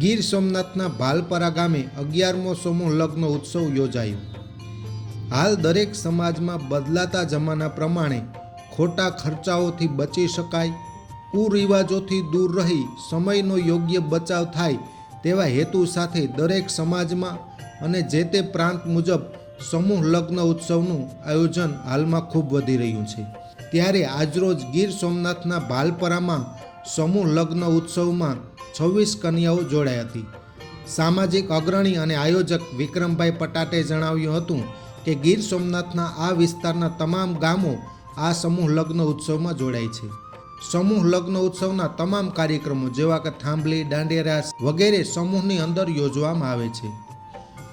ગીર સોમનાથના ભાલપરા ગામે અગિયારમો સમૂહ લગ્ન ઉત્સવ યોજાયો. હાલ દરેક સમાજમાં બદલાતા જમાના પ્રમાણે ખોટા ખર્ચાઓથી બચી શકાય, કુરિવાજોથી દૂર રહી સમયનો યોગ્ય બચાવ થાય તેવા હેતુ સાથે દરેક સમાજમાં અને જે તે પ્રાંત મુજબ સમૂહ લગ્ન ઉત્સવનું આયોજન હાલમાં ખૂબ વધી રહ્યું છે. ત્યારે આજરોજ ગીર સોમનાથના ભાલપરામાં સમૂહ લગ્ન ઉત્સવમાં છવ્વીસ કન્યાઓ જોડાઈ હતી. સામાજિક અગ્રણી અને આયોજક વિક્રમભાઈ પટાટે જણાવ્યું હતું કે ગીર સોમનાથના આ વિસ્તારના તમામ ગામો આ સમૂહ લગ્ન ઉત્સવમાં જોડાય છે. સમૂહ લગ્ન ઉત્સવના તમામ કાર્યક્રમો જેવા કે થાંભલી દાંડિયા વગેરે સમૂહની અંદર યોજવામાં આવે છે.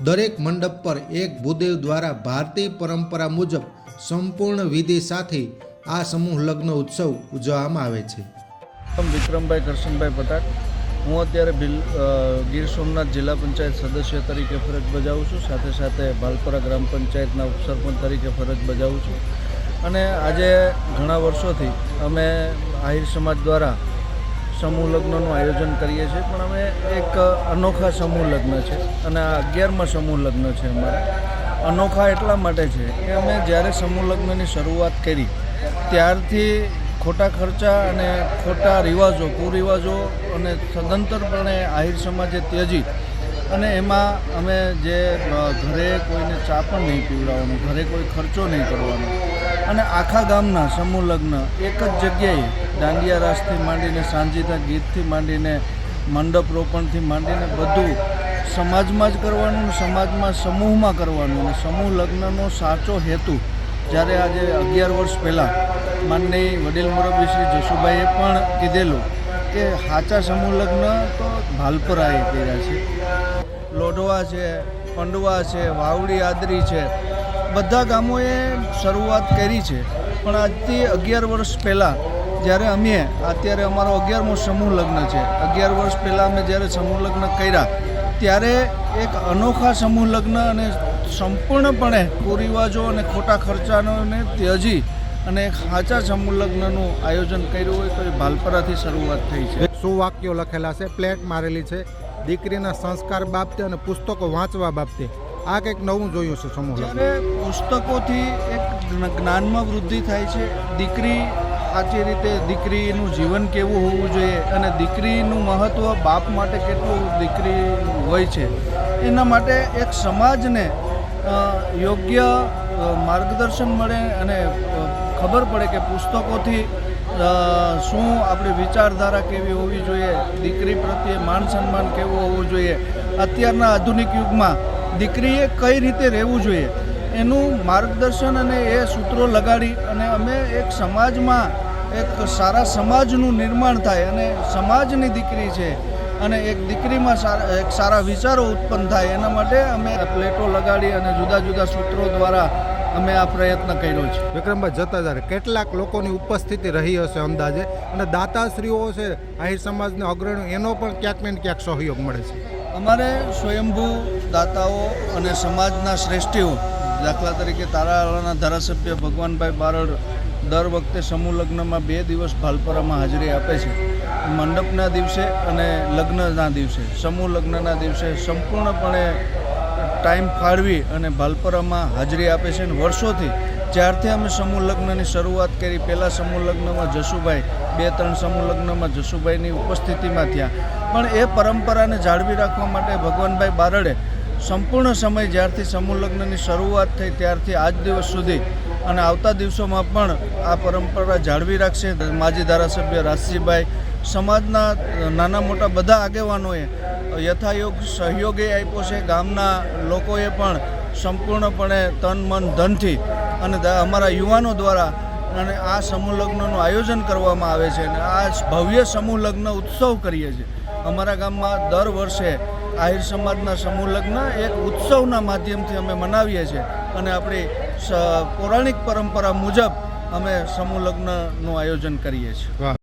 દરેક મંડપ પર એક ભૂદેવ દ્વારા ભારતીય પરંપરા મુજબ સંપૂર્ણ વિધિ સાથે આ સમૂહ લગ્ન ઉત્સવ ઉજવવામાં આવે છે. વિક્રમભાઈ, કરશનભાઈ પટાક હું અત્યારે બિલ ગીર સોમનાથ જિલ્લા પંચાયત સદસ્ય તરીકે ફરજ બજાવું છું. સાથે સાથે ભાલપરા ગ્રામ પંચાયતના ઉપસરપંચ તરીકે ફરજ બજાવું છું. અને આજે ઘણા વર્ષોથી અમે આહિર સમાજ દ્વારા સમૂહ લગ્નનું આયોજન કરીએ છીએ. પણ અમે એક અનોખા સમૂહ લગ્ન છે અને આ અગિયારમાં સમૂહ લગ્ન છે અમારા. અનોખા એટલા માટે છે કે અમે જ્યારે સમૂહ લગ્નની શરૂઆત કરી, ત્યારથી ખોટા ખર્ચા અને ખોટા રિવાજો, કુરિવાજો અને સદંતરપણે આહિર સમાજે ત્યજી અને એમાં અમે જે ઘરે કોઈને ચા પણ નહીં પીવડાવવાનું, ઘરે કોઈ ખર્ચો નહીં કરવાનો. અને આખા ગામના સમૂહ લગ્ન એક જ જગ્યાએ દાંડિયા રાસથી માંડીને સાંજીના ગીતથી માંડીને મંડપ રોપણથી માંડીને બધું સમાજમાં જ કરવાનું, સમાજમાં, સમૂહમાં કરવાનું. અને સમૂહ લગ્નનો સાચો હેતુ જ્યારે આજે અગિયાર વર્ષ પહેલાં માનની વડીલ મુરબ્બી શ્રી જશુભાઈએ પણ કીધેલું કે સાચા સમૂહ લગ્ન તો ભાલપરાએ કર્યા છે. લોઢવા છે, પંડવા છે, વાવડી આદરી છે, બધા ગામોએ શરૂઆત કરી છે. પણ આજથી અગિયાર વર્ષ પહેલાં જ્યારે અમે, અત્યારે અમારો અગિયારમો સમૂહ લગ્ન છે. અગિયાર વર્ષ પહેલાં અમે જ્યારે સમૂહ લગ્ન કર્યા ત્યારે એક અનોખા સમૂહ લગ્ન અને સંપૂર્ણપણે કુરિવાજો અને ખોટા ખર્ચાનોને ત્યજી અને એક સાચા સમૂહ લગ્નનું આયોજન કર્યું હોય તો એ ભાલપરાથી શરૂઆત થઈ છે. શું વાક્યો લખેલા છે? પ્લેટ મારેલી છે. દીકરીના સંસ્કાર બાબતે અને પુસ્તકો વાંચવા બાબતે. આ કંઈક નવું જોયું છે સમૂહ લગ્ન. પુસ્તકોથી એક જ્ઞાનમાં વૃદ્ધિ થાય છે દીકરી સાચી રીતે દીકરીનું જીવન કેવું હોવું જોઈએ અને દીકરીનું મહત્ત્વ બાપ માટે કેટલું દીકરી હોય છે, એના માટે એક સમાજને યોગ્ય માર્ગદર્શન મળે અને ખબર પડે કે પુસ્તકોથી શું આપણી વિચારધારા કેવી હોવી જોઈએ, દીકરી પ્રત્યે માન સન્માન કેવું હોવું જોઈએ. અત્યારના આધુનિક યુગમાં દીકરીએ કઈ રીતે રહેવું જોઈએ? એનું માર્ગદર્શન અને એ સૂત્રો લગાડી અને અમે એક સમાજમાં એક સારા સમાજનું નિર્માણ થાય અને સમાજની દીકરી છે અને એક દીકરીમાં સારા એક સારા વિચારો ઉત્પન્ન થાય એના માટે અમે પ્લેટો લગાડી અને જુદા જુદા સૂત્રો દ્વારા અમે આ પ્રયત્ન કર્યો છે. વિક્રમભાઈ જતા જ્યારે કેટલાક લોકોની ઉપસ્થિતિ રહી હશે અંદાજે અને દાતાશ્રીઓ છે આહિર સમાજને અગ્રણી એનો પણ ક્યાંક ને ક્યાંક સહયોગ મળે છે. અમારે સ્વયંભૂ દાતાઓ અને સમાજના શ્રેષ્ઠીઓ દાખલા તરીકે તારાવાળાના ધારાસભ્ય ભગવાનભાઈ બારડ દર વખતે સમૂહ લગ્નમાં બે દિવસ ભાલપરામાં હાજરી આપે છે. મંડપના દિવસે અને લગ્નના દિવસે. સમૂહ લગ્નના દિવસે સંપૂર્ણપણે ટાઈમ ફાળવી અને ભાલપરામાં હાજરી આપે છે અને વર્ષોથી જ્યારથી અમે સમૂહ લગ્નની શરૂઆત કરી, પહેલાં સમૂહ લગ્નમાં જશુભાઈ બે ત્રણ સમૂહ લગ્નમાં જશુભાઈની ઉપસ્થિતિમાં થયા. પણ એ પરંપરાને જાળવી રાખવા માટે ભગવાનભાઈ બારડે સંપૂર્ણ સમય જ્યારથી સમૂહ લગ્નની શરૂઆત થઈ ત્યારથી આજ દિવસ સુધી અને આવતા દિવસોમાં પણ આ પરંપરા જાળવી રાખશે. માજી ધારાસભ્ય રાશજીભાઈ, સમાજના નાના મોટા બધા આગેવાનોએ યથાયોગ સહયોગે આપ્યો છે. ગામના લોકોએ પણ સંપૂર્ણપણે તન, મન, ધનથી અને અમારા યુવાનો દ્વારા અને આ સમૂહ લગ્નનું આયોજન કરવામાં આવે છે અને આ ભવ્ય સમૂહ લગ્ન ઉત્સવ કરીએ છીએ. અમારા ગામમાં દર વર્ષે આહિર સમાજના સમૂહ લગ્ન એક ઉત્સવના માધ્યમથી અમે મનાવીએ છીએ. અને આપણી પૌરાણિક પરંપરા મુજબ અમે સમૂહ લગ્નનું આયોજન કરીએ છીએ.